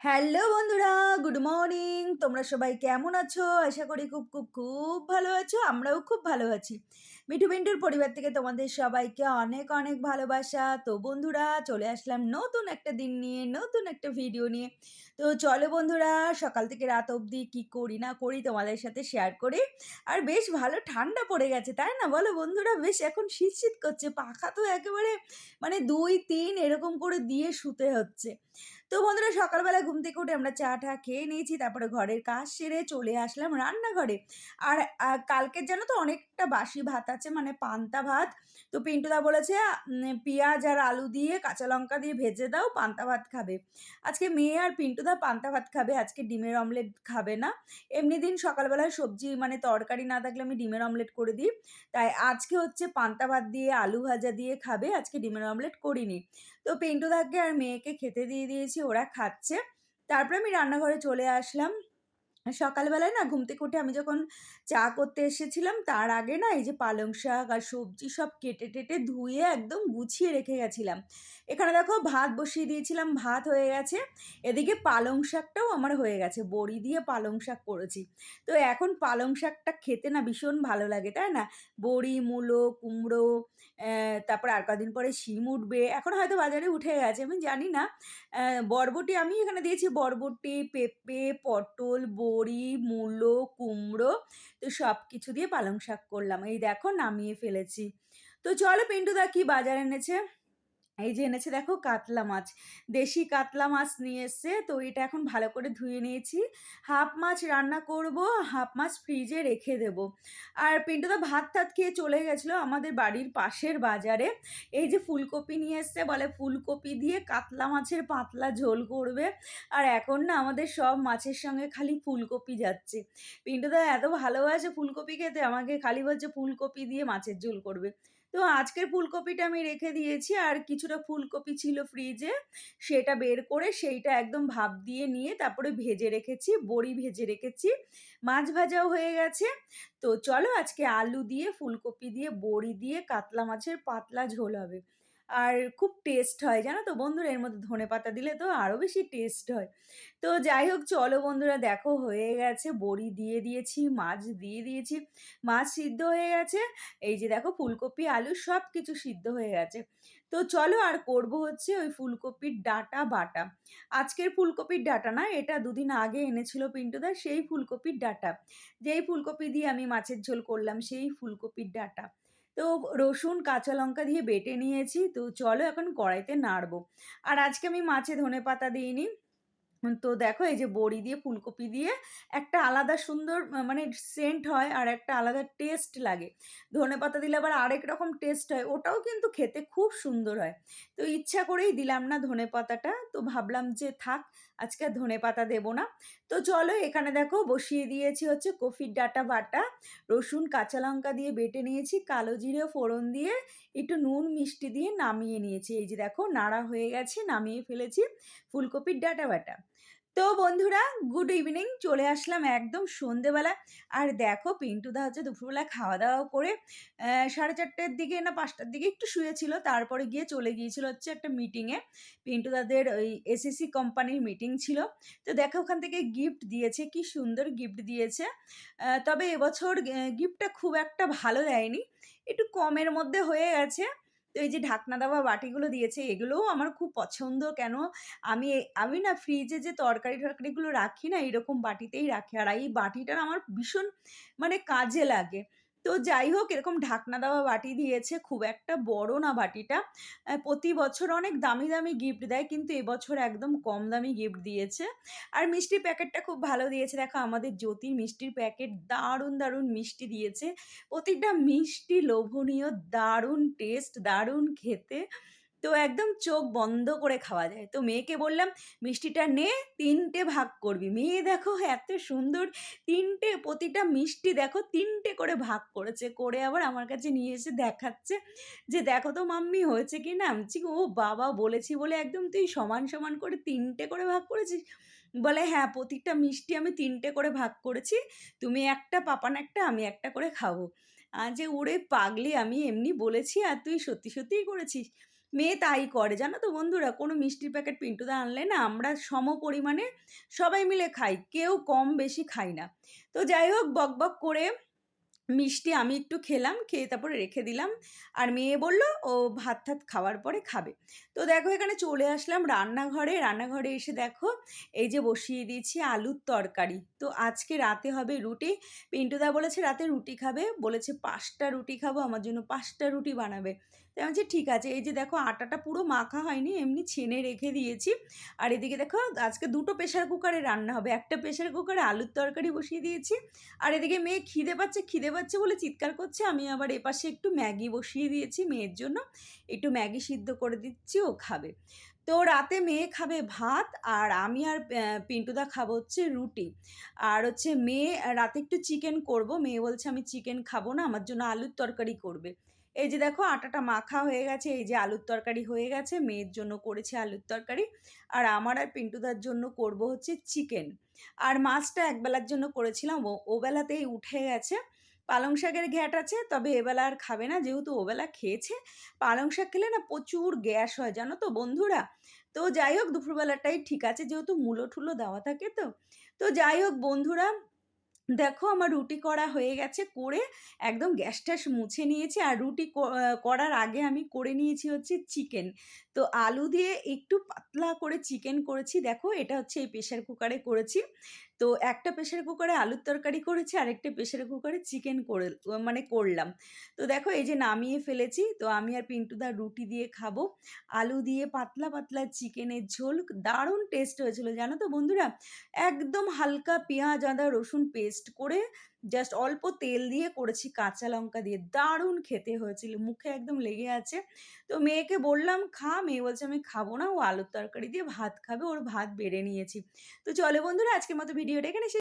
Hello বন্ধুরা, good morning. তোমরা সবাই কেমন আছো? আশা করি খুব খুব খুব ভালো আছো, আমরাও খুব ভালো আছি। মিঠু পিন্টুর পরিবার থেকে তোমাদের সবাইকে অনেক অনেক ভালোবাসা। তো বন্ধুরা, চলে আসলাম নতুন একটা দিন নিয়ে, নতুন একটা ভিডিও নিয়ে। তো চলো বন্ধুরা, সকাল থেকে রাত অবধি কি করি না করি তোমাদের সাথে শেয়ার করি। আর বেশ ভালো ঠান্ডা পড়ে গেছে, তাই না? বলো বন্ধুরা, বেশ এখন শীত শীত করছে, পাখা তো একেবারে মানে দুই, তিন এরকম করে দিয়ে শুতে হচ্ছে। তো বন্ধুরা সকালবেলা ঘুম থেকে উঠে আমরা চা টা খেয়ে নিয়েছি, তারপরে ঘরের কাজ সেরে চলে আসলাম রান্নাঘরে। আর কালকের জানো তো অনেকটা বাসি ভাত আছে মানে পান্তা ভাত। তো পিন্টুদা বলেছে পেঁয়াজ আর আলু দিয়ে কাঁচা লঙ্কা দিয়ে ভেজে দাও, পান্তা ভাত খাবে। আজকে মেয়ে আর পিন্টুদা পান্তা ভাত খাবে, আজকে ডিমের অমলেট খাবে না। এমনি দিন সকালবেলায় সবজি মানে তরকারি না থাকলে আমি ডিমের অমলেট করে দিই। তাই আজকে হচ্ছে পান্তা ভাত দিয়ে আলু ভাজা দিয়ে খাবে, আজকে ডিমের অমলেট করিনি। তো পিন্টুদাকে আর মেয়েকে খেতে দিয়ে দিয়েছি ওরা খাচ্ছে। তারপরে আমি রান্নাঘরে চলে আসলাম। সকালবেলায় না ঘুম থেকে উঠে আমি যখন চা করতে এসেছিলাম, তার আগে না এই যে পালং শাক আর সবজি সব কেটে টেটে ধুয়ে একদম গুছিয়ে রেখে গেছিলাম। এখানে দেখো ভাত বসিয়ে দিয়েছিলাম, ভাত হয়ে গেছে। এদিকে পালং শাকটাও আমার হয়ে গেছে, বড়ি দিয়ে পালং শাক করেছি। তো এখন পালং শাকটা খেতে না ভীষণ ভালো লাগে, তাই না? বড়ি, মূলো, কুমড়ো তারপর আর কদিন পরে শিম উঠবে। এখন হয়তো বাজারে উঠে গেছে, আমি জানি না। বরবটি আমি এখানে দিয়েছি, বরবটি, পেঁপে, পটল, বড়ি মূলো, কুমড়ো, তো সব কিছু দিয়ে পালং শাক করলাম। এই দেখো নামিয়ে ফেলেছি। তো চলো পিন্টুদা কি বাজার এনেছে? এই যে এনেছে দেখো কাতলা মাছ। দেশি কাতলা মাছ নিয়ে এসছে, তো এটা এখন ভালো করে ধুয়ে নিয়েছি। হাফ মাছ রান্না করব, হাফ মাছ ফ্রিজে রেখে দেব। আর পিন্টুদা ভাত টাত খেয়ে চলে গেছিল আমাদের বাড়ির পাশের বাজারে। এই যে ফুলকপি নিয়ে এসছে, বলে ফুলকপি দিয়ে কাতলা মাছের পাতলা ঝোল করবে। আর এখন না আমাদের সব মাছের সঙ্গে খালি ফুলকপি যাচ্ছে। পিন্টু পিন্টুদা এত ভালোবাসে ফুলকপি খেতে, আমাকে খালি বলছে ফুলকপি দিয়ে মাছের ঝোল করবে। তো আজকের ফুলকপিটা আমি রেখে দিয়েছি। আর কিছুটা ফুলকপি ছিল ফ্রিজে, সেটা বের করে সেইটা একদম ভাপ দিয়ে নিয়ে তারপরে ভেজে রেখেছি, বড়ি ভেজে রেখেছি। মাছ ভাজাও হয়ে গেছে। তো চলো আজকে আলু দিয়ে, ফুলকপি দিয়ে, বড়ি দিয়ে, কাতলা মাছের পাতলা ঝোল হবে। আর খুব টেস্ট হয়, জানো তো? বন্ধুরা এর মধ্যে ধনে পাতা দিলে তো আরও বেশি টেস্ট হয়। তো যাই হোক, চলো বন্ধুরা, দেখো হয়ে গেছে। বড়ি দিয়ে দিয়েছি, মাছ দিয়ে দিয়েছি। মাছ সিদ্ধ হয়ে গেছে। এই যে দেখো, ফুলকপি, আলু সব কিছু সিদ্ধ হয়ে গেছে। তো চলো আর করব হচ্ছে ওই ফুলকপির ডাটা বাটা। আজকের ফুলকপির ডাটা না, এটা দুদিন আগে এনেছিল পিন্টুদা, সেই ফুলকপির ডাটা। যেই ফুলকপি দিয়ে আমি মাছের ঝোল করলাম, সেই ফুলকপির ডাটা। তো রসুন, কাঁচা লঙ্কা দিয়ে বেটে নিয়েছি। তো চলো এখন কড়াইতে নাড়বো। আর আজকে আমি মাছে ধনে পাতা দিইনি। তো দেখো এই যে বড়ি দিয়ে, ফুলকপি দিয়ে একটা আলাদা সুন্দর মানে সেন্ট হয় আর একটা আলাদা টেস্ট লাগে। ধনে পাতা দিলে আবার আরেক রকম টেস্ট হয়। ওটাও কিন্তু খেতে খুব সুন্দর হয়। তো ইচ্ছা করেই দিলাম না ধনে পাতাটা। তো ভাবলাম যে থাক আজকে ধনে পাতা দেবো না। তো চলো এখানে দেখো বসিয়ে দিয়েছি হচ্ছে কফির ডাটা বাটা, রসুন, কাঁচা লঙ্কা দিয়ে বেটে নিয়েছি, কালো জিরে, ফোড়ন দিয়ে একটু নুন, মিষ্টি দিয়ে নামিয়ে নিয়েছি। এই যে দেখো নাড়া হয়ে গেছে, নামিয়ে ফেলেছি ফুলকপির ডাটা বাটা। তো বন্ধুরা গুড ইভিনিং চলে আসলাম একদম সন্ধেবেলা। আর দেখো পিন্টুদা হচ্ছে দুপুরবেলা খাওয়া দাওয়া করে সাড়ে চারটের দিকে না পাঁচটার দিকে একটু শুয়েছিল, তারপরে গিয়ে চলে গিয়েছিল হচ্ছে একটা মিটিংয়ে পিন্টুদাদের ওই এসএসসি কোম্পানির মিটিং ছিল। তো দেখো, ওখান থেকে গিফট দিয়েছে, কি সুন্দর গিফট দিয়েছে। তবে এবছর গিফটটা খুব একটা ভালো দেয়নি, একটু কমের মধ্যে হয়ে গেছে। তো এই যে ঢাকনা দেওয়া বাটিগুলো দিয়েছে, এগুলোও আমার খুব পছন্দ। কেন? আমি আমি না ফ্রিজে যে তরকারি টরকারিগুলো রাখি না, এরকম বাটিতেই রাখি। আর এই বাটিটা আমার ভীষণ মানে কাজে লাগে। তো যাই হোক, এরকম ঢাকনা দেওয়া বাটি দিয়েছে, খুব একটা বড় না বাটিটা। প্রতি বছর অনেক দামি দামি গিফট দেয়, কিন্তু এবছর একদম কম দামি গিফট দিয়েছে। আর মিষ্টির প্যাকেটটা খুব ভালো দিয়েছে। দেখো, আমাদের জ্যোতির মিষ্টির প্যাকেট দারুণ দারুণ মিষ্টি দিয়েছে। প্রতিটা মিষ্টি লোভনীয়, দারুণ টেস্ট দারুণ খেতে। তো একদম চোখ বন্ধ করে খাওয়া যায়। তো মেয়েকে বললাম মিষ্টিটা নে তিনটে ভাগ করবি। মেয়ে দেখো এত সুন্দর তিনটে প্রতিটা মিষ্টি দেখো তিনটে করে ভাগ করেছে করে আবার আমার কাছে নিয়ে এসে দেখাচ্ছে যে দেখো তো মাম্মি হয়েছে কি না? বলছি, ও বাবা বলেছি বলে একদম তুই সমান সমান করে তিনটে করে ভাগ করেছিস? বলে হ্যাঁ প্রতিটা মিষ্টি আমি তিনটে করে ভাগ করেছি তুমি একটা পাপান একটা আমি একটা করে খাব। আজ যে ওরে পাগলি আমি এমনি বলেছি আর তুই সত্যি সত্যিই করেছিস? মেয়ে তাই করে। জানো তো বন্ধুরা, কোনো মিষ্টির প্যাকেট পিন্টুদা আনলে না আমরা সম পরিমাণে সবাই মিলে খাই, কেউ কম বেশি খাই না। তো যাই হোক, বক বক করে মিষ্টি আমি একটু খেলাম, খেয়ে তারপরে রেখে দিলাম। আর মেয়ে বলল, ও ভাত টাত খাওয়ার পরে খাবে। তো দেখো এখানে চলে আসলাম রান্নাঘরে। রান্নাঘরে এসে দেখো, এই যে বসিয়ে দিয়েছি আলুর তরকারি। তো আজকে রাতে হবে রুটি। পিন্টুদা বলেছে, রাতে রুটি খাবে। বলেছে, পাঁচটা রুটি খাব, আমার জন্য পাঁচটা রুটি বানাবে। তাই বলছি, ঠিক আছে, এই যে দেখো আটাটা পুরো মাখা হয়নি, এমনি ছেনে রেখে দিয়েছি। আর এদিকে দেখো আজকে দুটো প্রেশার কুকারে রান্না হবে। একটা প্রেশার কুকারে আলুর তরকারি বসিয়ে দিয়েছি। আর এদিকে মেয়ে খিদে পাচ্ছে খিদে পাচ্ছে বলে চিৎকার করছে। আমি আবার এপাশে একটু ম্যাগি বসিয়ে দিয়েছি মেয়ের জন্য। একটু ম্যাগি সিদ্ধ করে দিচ্ছি, ও খাবে। তো রাতে মেয়ে খাবে ভাত, আর আমি আর পিন্টুদা খাব হচ্ছে রুটি। আর হচ্ছে মেয়ে, রাতে একটু চিকেন করব। মেয়ে বলছে, আমি চিকেন খাব না, আমার জন্য আলুর তরকারি করবে। এই যে দেখো আটাটা মাখা হয়ে গেছে, এই যে আলুর তরকারি হয়ে গেছে, মেয়ের জন্য করেছে আলুর তরকারি। আর আমার আর পিন্টুদার জন্য করব হচ্ছে চিকেন। আর মাছটা একবেলার জন্য করেছিলাম, ও, ওবেলাতেই উঠে গেছে। পালং শাকের ঘ্যাট আছে, তবে এবেলা আর খাবে না, যেহেতু ওবেলা খেয়েছে। পালং শাক খেলে না প্রচুর গ্যাস হয়, জানো তো বন্ধুরা? তো যাই হোক, দুপুরবেলাটাই ঠিক আছে, যেহেতু মূলো ঠুলো দেওয়া থাকে তো। তো যাই হোক বন্ধুরা দেখো আমার রুটি করা হয়ে গেছে, করে একদম গ্যাস ট্যাস মুছে নিয়েছি। আর রুটি করার আগে আমি করে নিয়েছি হচ্ছে চিকেন। তো আলু দিয়ে একটু পাতলা করে চিকেন করেছি। দেখো এটা হচ্ছে এই প্রেশার কুকারে করেছি। তো একটা প্রেশার কুকারে আলুর তরকারি করেছি, আরেকটা প্রেশার কুকারে চিকেন করে মানে করলাম। তো দেখো এই যে নামিয়ে ফেলেছি, তো আমি আর পিন্টুদার রুটি দিয়ে খাব। আলু দিয়ে পাতলা পাতলা চিকেনের ঝোল, দারুণ টেস্ট হয়েছিল, জানো তো বন্ধুরা? একদম হালকা পেঁয়াজ, আদা, রসুন পেস্ট করে জাস্ট অল্প তেল দিয়ে করেছি কাঁচা লঙ্কা দিয়ে। দারুণ খেতে হয়েছিল, মুখে একদম লেগে আছে। তো মেয়েকে বললাম, খা। মেয়ে বলছে, আমি খাব না, ও আলুর তরকারি দিয়ে ভাত খাবে, ওর ভাত বেড়ে নিয়েছি। তো চলে বন্ধুরা, আজকের মতো ভিডিওটা এখানে